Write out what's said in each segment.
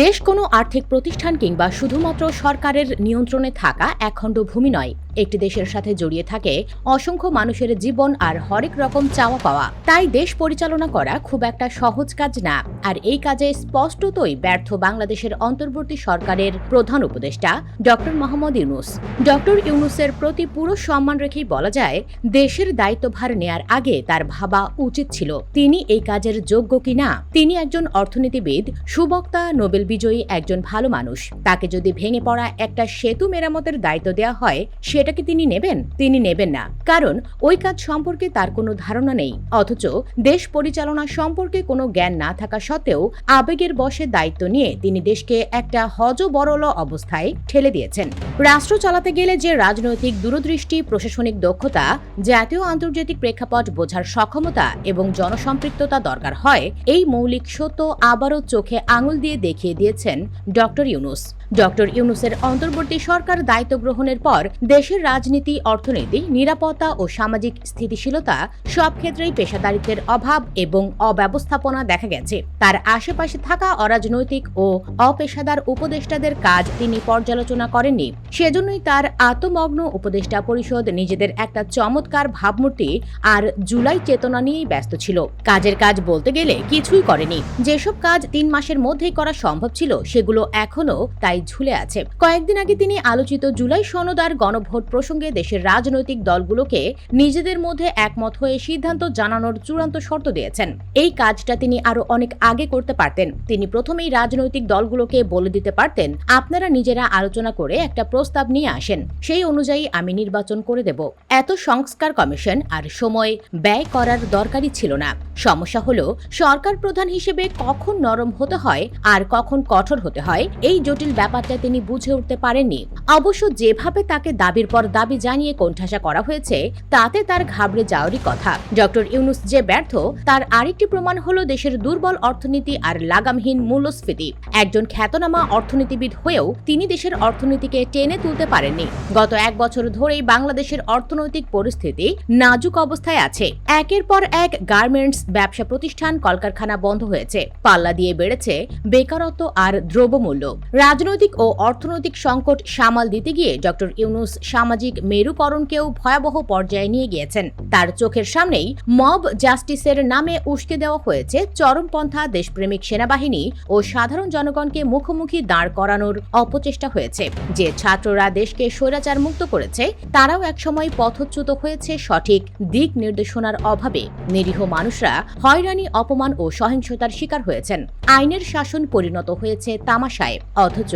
দেশ কোনো আর্থিক প্রতিষ্ঠান কিংবা শুধুমাত্র সরকারের নিয়ন্ত্রণে থাকা একখণ্ড ভূমি নয়। একটি দেশের সাথে জড়িয়ে থাকে অসংখ্য মানুষের জীবন আর হরেক রকম চাওয়া পাওয়া। তাই দেশ পরিচালনা করা খুব একটা সহজ কাজ না। আর এই কাজে স্পষ্টতই ব্যর্থ বাংলাদেশের অন্তর্বর্তী সরকারের প্রধান উপদেষ্টা ডক্টর মোহাম্মদ ইউনুস। ডক্টর ইউনুসের প্রতি পুরো সম্মান রেখেই বলা যায়, দেশের দায়িত্বভার নেয়ার আগে তার ভাবা উচিত ছিল, তিনি এই কাজের যোগ্য কিনা তিনি একজন অর্থনীতিবিদ, সুবক্তা, নোবেল বিজয়ী একজন ভালো মানুষ। তাকে যদি ভেঙে পড়া একটা সেতু মেরামতের দায়িত্ব দেওয়া হয়, সেটা কি তিনি নেবেন? তিনি নেবেন না। কারণ ওই কাজ সম্পর্কে তার কোনো ধারণা নেই। অথচ দেশ পরিচালনা সম্পর্কে কোনো জ্ঞান না থাকা সত্ত্বেও আবেগের বশে দায়িত্ব নিয়ে তিনি দেশকে একটা হজবরল অবস্থায় ঠেলে দিয়েছেন। রাষ্ট্র চালাতে গেলে যে রাজনৈতিক দূরদৃষ্টি, প্রশাসনিক দক্ষতা, জাতীয় আন্তর্জাতিক প্রেক্ষাপট বোঝার সক্ষমতা এবং জনসম্পৃক্ততা দরকার হয়, এই মৌলিক সত্য আবারও চোখে আঙুল দিয়ে দেখিয়ে দিয়েছেন ডক্টর ইউনুস। ডক্টর ইউনুসের অন্তর্বর্তী সরকার দায়িত্ব গ্রহণের পর দেশের রাজনীতি, অর্থনীতি, নিরাপত্তা ও সামাজিক স্থিতিশীলতা সব ক্ষেত্রেই পেশাদারিত্বের অভাব এবং অব্যবস্থাপনা দেখা গেছে। তার আশেপাশে থাকা অরাজনৈতিক ও অপেশাদার উপদেষ্টাদের কাজ তিনি পর্যালোচনা করেননি। সেজন্যই তার আত্মমগ্ন উপদেষ্টা পরিষদ নিজেদের একটা চমৎকার ভাবমূর্তি আর জুলাই চেতনা নিয়েই ব্যস্ত ছিল। কাজের কাজ বলতে গেলে কিছুই করেনি। যেসব কাজ তিন মাসের মধ্যেই করা সম্ভব ছিল, সেগুলো এখনও তাই ঝুলে আছে। কয়েকদিন আগে তিনি আলোচিত জুলাই সনদ আর গণভোট প্রসঙ্গে দেশের রাজনৈতিক দলগুলোকে নিজেদের মধ্যে একমত হয়ে সিদ্ধান্ত জানানোর চূড়ান্ত শর্ত দিয়েছেন। এই কাজটা তিনি আরও অনেক আগে করতে পারতেন। তিনি প্রথমেই রাজনৈতিক দলগুলোকে বলে দিতে পারতেন, আপনারা নিজেরা আলোচনা করে একটা প্রস্তাব নিয়ে আসেন। সেই অনুযায়ী আমি নির্বাচন করে দেব। এত সংস্কার কমিশন আর সময় ব্যয় করার দরকারই ছিল না। সমস্যা হলো, সরকার প্রধান হিসেবে কখন নরম হতে হয় আর কখন কঠোর হতে হয়, এই জটিল ব্যাপারটা তিনি বুঝে উঠতে পারেননি। অবশ্য যেভাবে তাকে দাবির পর দাবি জানিয়ে কোণঠাসা করা হয়েছে, তাতে তার ঘাবড়ে যাওয়ারই কথা। ডক্টর ইউনুস যে ব্যর্থ, তার আরেকটি প্রমাণ হলো দেশের দুর্বল অর্থনীতি আর লাগামহীন মূল্যস্ফীতি। একজন খ্যাতনামা অর্থনীতিবিদ হয়েও তিনি দেশের অর্থনীতিকে টেনে তুলতে পারেননি। গত এক বছর ধরেই বাংলাদেশের অর্থনৈতিক পরিস্থিতি নাজুক অবস্থায় আছে। একের পর এক গার্মেন্টস ব্যবসা প্রতিষ্ঠান কলকারখানা বন্ধ হয়েছে। পাল্লা দিয়ে বেড়েছে বেকারত্ব আর দ্রব্যমূল্য। রাজনৈতিক ও অর্থনৈতিক সংকট সামাল দিতে গিয়ে ডক্টর ইউনুস সামাজিক মেরুকরণকেও ভয়াবহ পর্যায়ে নিয়ে গিয়েছেন। তার চোখের সামনেই মব জাস্টিসের নামে উস্কে দেওয়া হয়েছে চরমপন্থা দেশপ্রেমিক সেনাবাহিনী ও সাধারণ জনগণকে মুখোমুখি দাঁড় করানোর অপচেষ্টা হয়েছে। যে ছাত্ররা দেশকে স্বৈরাচার মুক্ত করেছে, তারাও একসময় পথচ্যুত হয়েছে সঠিক দিক নির্দেশনার অভাবে। নিরীহ মানুষরা হয়রানি, অপমান ও সহিংসতার শিকার হয়েছেন। আইনের শাসন পরিণত হয়েছে তামাশায়, অথচ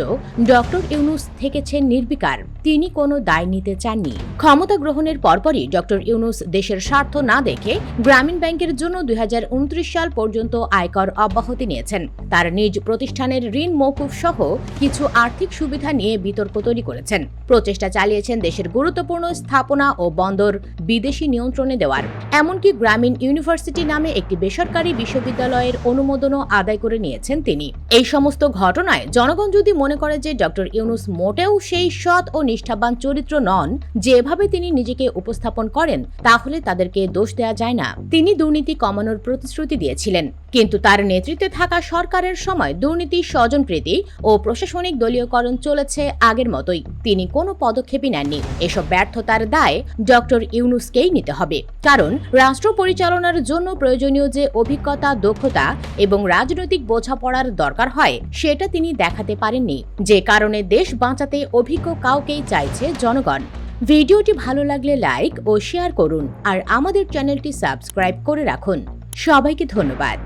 ডক্টর ইউনুস থেকেছেন নির্বিকার। তিনি কোনো দায় নিতে চাননি। ক্ষমতা গ্রহণের পরপরই ডক্টর ইউনুস দেশের স্বার্থ না দেখে গ্রামীণ ব্যাংকের জন্য দুই হাজার উনত্রিশ সাল পর্যন্ত আয়কর অব্যাহতি নিয়েছেন। তার নিজ প্রতিষ্ঠানের ঋণ, মৌকুফ সহ কিছু আর্থিক সুবিধা নিয়ে বিতর্ক তৈরি করেছেন। প্রচেষ্টা চালিয়েছেন দেশের গুরুত্বপূর্ণ স্থাপনা ও বন্দর বিদেশি নিয়ন্ত্রণে দেওয়ার। এমনকি গ্রামীণ ইউনিভার্সিটি নামে একটি বেসরকারি বিশ্ববিদ্যালয়ের অনুমোদনও আদায় করে নিয়েছেন তিনি। এই সমস্ত ঘটনায় জনগণ যদি মনে করে যে ডক্টর ইউনুস মোটেও সেই সৎ ও নিষ্ঠাবান চরিত্র নন, যেভাবে তিনি নিজেকে উপস্থাপন করেন, তাহলে তাদেরকে দোষ দেওয়া যায় না। তিনি দুর্নীতি কমানোর প্রতিশ্রুতি দিয়েছিলেন। কিন্তু তার নেতৃত্বে থাকা সরকারের সময় দুর্নীতি, স্বজনপ্রীতি ও প্রশাসনিক দলীয়করণ চলেছে আগের মতোই। তিনি কোনো পদক্ষেপই নেননি। এসব ব্যর্থতার দায় ডক্টর ইউনুসকেই নিতে হবে। কারণ রাষ্ট্র পরিচালনার জন্য প্রয়োজনীয় যে অভিজ্ঞতা, দক্ষতা এবং রাজনৈতিক বোঝাপড়ার দরকার হয়, সেটা তিনি দেখাতে পারেননি। যে কারণে দেশ বাঁচাতে অভিজ্ঞ কাউকেই চাইছে জনগণ। ভিডিওটি ভালো লাগলে লাইক ও শেয়ার করুন আর আমাদের চ্যানেলটি সাবস্ক্রাইব করে রাখুন। সবাইকে ধন্যবাদ।